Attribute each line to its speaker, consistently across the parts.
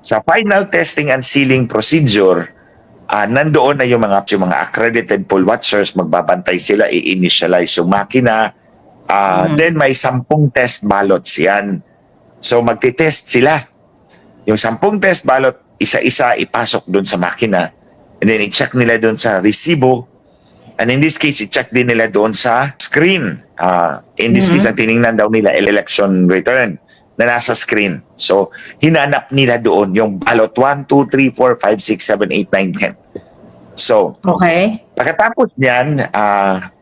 Speaker 1: Sa final testing and sealing procedure, ah nandoon na yung mga, yung mga accredited poll watchers, magbabantay sila, i-initialize yung makina. Ah,
Speaker 2: Mhm.
Speaker 1: Then may sampung test ballots yan. So magti-test sila. Yung sampung test ballot, isa-isa ipasok doon sa makina. And then i-check nila doon sa resibo. And in this case, i-check din nila doon sa screen. Ah, in this
Speaker 2: Mhm.
Speaker 1: case, ang tinignan daw nila, election return na nasa screen. So, hinanap nila doon yung ballot 1, 2, 3, 4, 5, 6, 7, 8, 9, 10. So,
Speaker 2: Okay.
Speaker 1: pagkatapos niyan, ah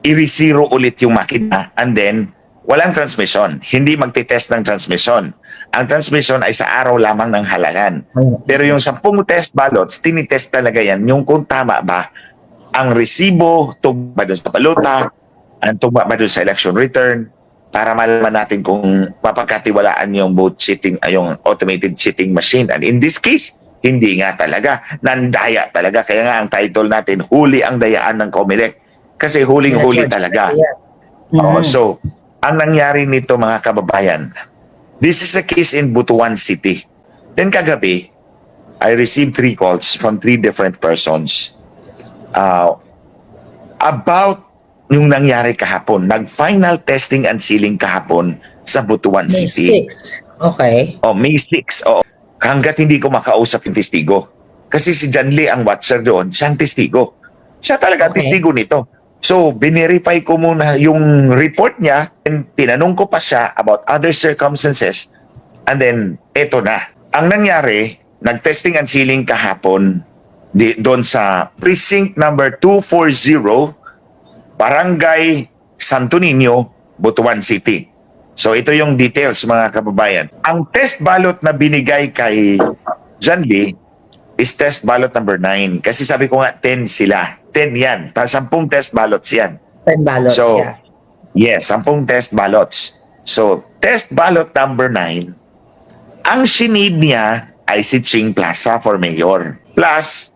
Speaker 1: i-zero ulit yung makina and then walang transmission. Hindi magti-test ng transmission. Ang transmission ay sa araw lamang ng halalan. Pero yung 10 test ballots, tinitest talaga yan yung kung tama ba ang resibo, tugma doon sa balota, ang tugma ba doon sa election return, para malaman natin kung mapagkatiwalaan yung vote cheating, ay yung automated cheating machine. And in this case, hindi nga talaga. Nandaya talaga. Kaya nga ang title natin, Huli ang Dayaan ng Comelec. Kasi huling-huli talaga. Oo,
Speaker 2: Mhm.
Speaker 1: so, ang nangyari nito mga kababayan, this is a case in Butuan City. Then kagabi, I received three calls from three different persons uh, about yung nangyari kahapon. Nag-final testing and sealing kahapon sa Butuan
Speaker 2: May
Speaker 1: City.
Speaker 2: 6. Okay.
Speaker 1: Oh, May 6. Oh, hanggat hindi ko makausap yung testigo. Kasi si John Lee ang watcher doon, siya ang testigo. Siya talaga ang
Speaker 2: Okay.
Speaker 1: testigo nito. So, binirify ko muna yung report niya and tinanong ko pa siya about other circumstances and then eto na. Ang nangyari, nag-testing and sealing kahapon di, doon sa precinct number 240 Barangay Santo Niño, Butuan City. So ito yung details mga kababayan. Ang test ballot na binigay kay John Lee is test ballot number 9. Kasi sabi ko nga 10 sila. 10 yan. Ta- 10 test ballots yan.
Speaker 2: 10 ballots
Speaker 1: So,
Speaker 2: yeah.
Speaker 1: Yes, 10 test ballots. So, test ballot number 9, ang sinid niya ay si Ching Plaza for mayor. Plus,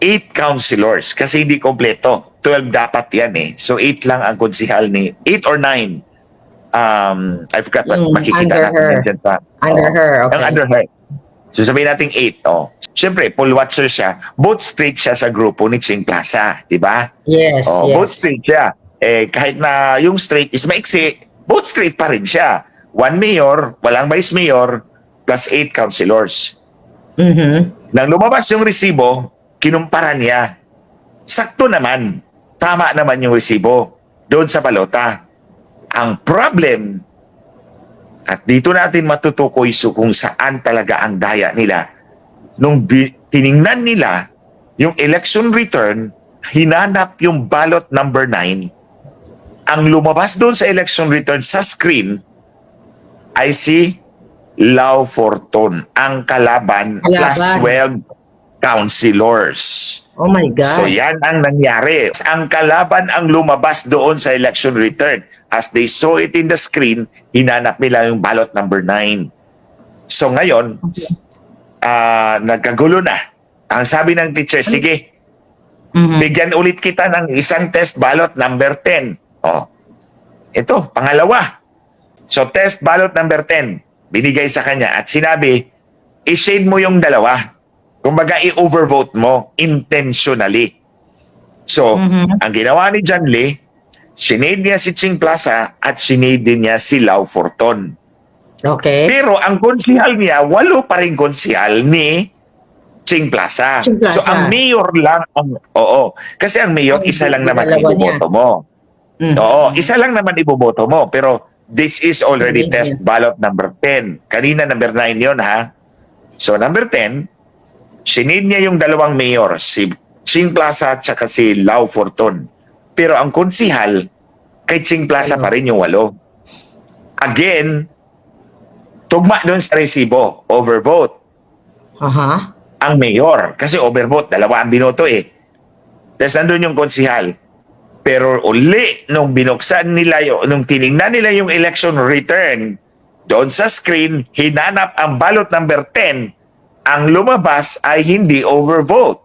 Speaker 1: 8 councilors. Kasi hindi kompleto. 12 dapat yan eh. So, 8 lang ang konsihal ni... 8 or 9. Um, I forgot.
Speaker 2: Yung
Speaker 1: makikita
Speaker 2: under
Speaker 1: natin
Speaker 2: her. Under
Speaker 1: Oo.
Speaker 2: her, okay.
Speaker 1: Ang under her. So sabihin natin 8. Oh. Siyempre, poll watcher siya. Both straight siya sa grupo ni Ching Plaza. Di ba?
Speaker 2: Yes,
Speaker 1: Oh,
Speaker 2: yes.
Speaker 1: both straight siya. Eh, kahit na yung straight is maiksi, both straight pa rin siya. One mayor, walang vice mayor, plus eight councilors.
Speaker 2: Mhm.
Speaker 1: Nang lumabas yung resibo, kinumpara niya. Sakto naman. Tama naman yung resibo. Doon sa balota. Ang problem, at dito natin matutukoy so kung saan talaga ang daya nila. Nung tiningnan nila yung election return, hinanap yung ballot number 9, ang lumabas doon sa election return sa screen ay si Lau Fortun, ang kalaban, plus
Speaker 2: Kalaban.
Speaker 1: 12 councilors.
Speaker 2: Oh my God.
Speaker 1: So yan ang nangyari. Ang kalaban ang lumabas doon sa election return. As they saw it in the screen, hinanap nila yung ballot number 9. So ngayon, ah nagkagulo na. Ang sabi ng teacher, sige,
Speaker 2: Mhm.
Speaker 1: bigyan ulit kita ng isang test ballot number 10. Oh. Ito, pangalawa. So test ballot number 10, binigay sa kanya at sinabi, i-shade mo yung dalawa. Kumbaga, i-overvote mo intentionally. So,
Speaker 2: Mhm.
Speaker 1: ang ginawa ni John Lee, sinade niya si Ching Plaza at sinade din niya si Lau Forton.
Speaker 2: Okay.
Speaker 1: Pero ang konsihal niya, walo pa rin konsihal ni Ching Plaza.
Speaker 2: Ching Plaza.
Speaker 1: So ang mayor lang, ang, oo. Kasi ang mayor,
Speaker 2: Ang
Speaker 1: isa lang naman
Speaker 2: dalawa niya.
Speaker 1: iboboto mo.
Speaker 2: Mhm.
Speaker 1: Oo, isa lang naman iboboto mo. Pero this is already
Speaker 2: Hindi
Speaker 1: test ballot number 10. Kanina number 9 yon ha. So number 10, sinid niya yung dalawang mayor, si Ching Plaza at saka si Lau Fortun. Pero ang konsihal, kay Ching Plaza
Speaker 2: Ano?
Speaker 1: pa rin yung walo. Again, tugma doon sa resibo, overvote
Speaker 2: Aha.
Speaker 1: ang mayor. Kasi overvote, dalawa ang binoto eh. Tapos nandun yung konsihal. Pero uli, nung binuksan nila yung, nung tiningnan nila yung election return, doon sa screen, hinanap ang ballot number 10, ang lumabas ay hindi overvote.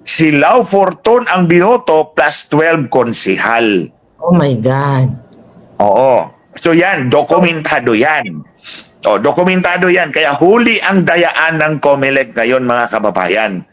Speaker 1: Si Lau Fortun ang binoto plus 12 konsihal.
Speaker 2: Oh my God.
Speaker 1: Oo. So yan, dokumentado yan. O, dokumentado yan. Kaya huli ang dayaan ng COMELEC ngayon mga kababayan.